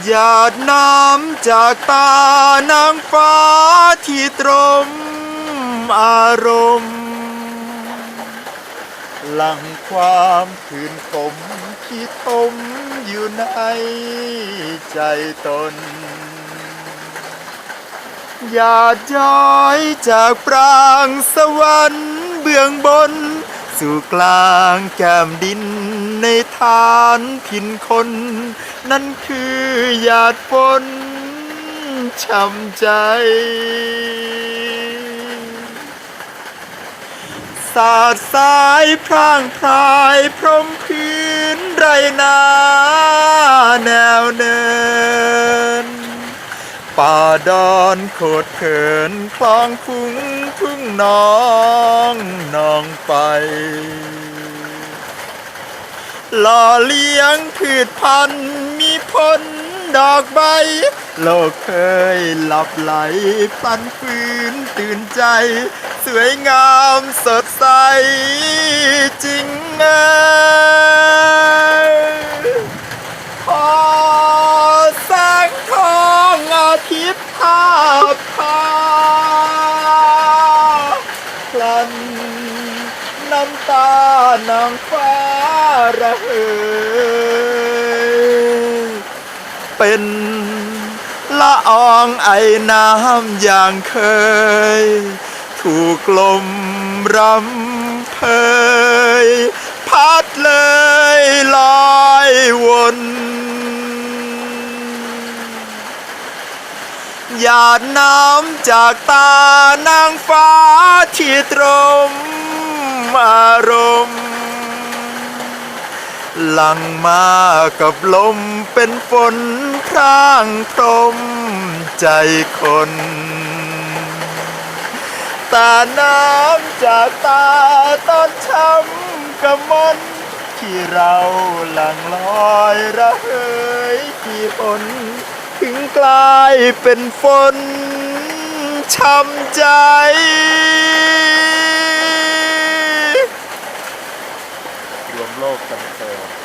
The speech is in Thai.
หยาดน้ำจากตานางฟ้าที่ตรมอารมณ์หลังความคืนขมที่ทมอยู่ในใจตนหยาดย้อยจากปรางสวรรค์เบื้องบน สู่กลางแก้มดินในฐานพินคน นั่นคือหยาดฝนช้ำใจ สาดสายพร่างพรายพรมพื้นไรนาแนวเนิน ป่าดอนโคดเขินคลองคุ้งทุ่งน้องนองไปหล่อเลี้ยงพืชพันธุ์มีผลดอกใบ โลกเคยหลับไหลพลันฟื้นตื่นใจ สวยงามสดใสจริงเอย ภาพพาพลันน้ำตานางฟ้าระเหยเป็นละอองไอน้ำอย่างเคย ถูกลมรำเพยพัดเลยลอยวน หยาดน้ำจากตานางฟ้าที่ตรมอารมณ์ หลังมากับลมเป็นฝนพร่างพรมใจคน ตาน้ำจากตาตอนช้ำกระมนที่เราหลังลอยระเหยที่ฝน ถึงกลายเป็นฝนช้ำใจ รวมโลกกันเถอะ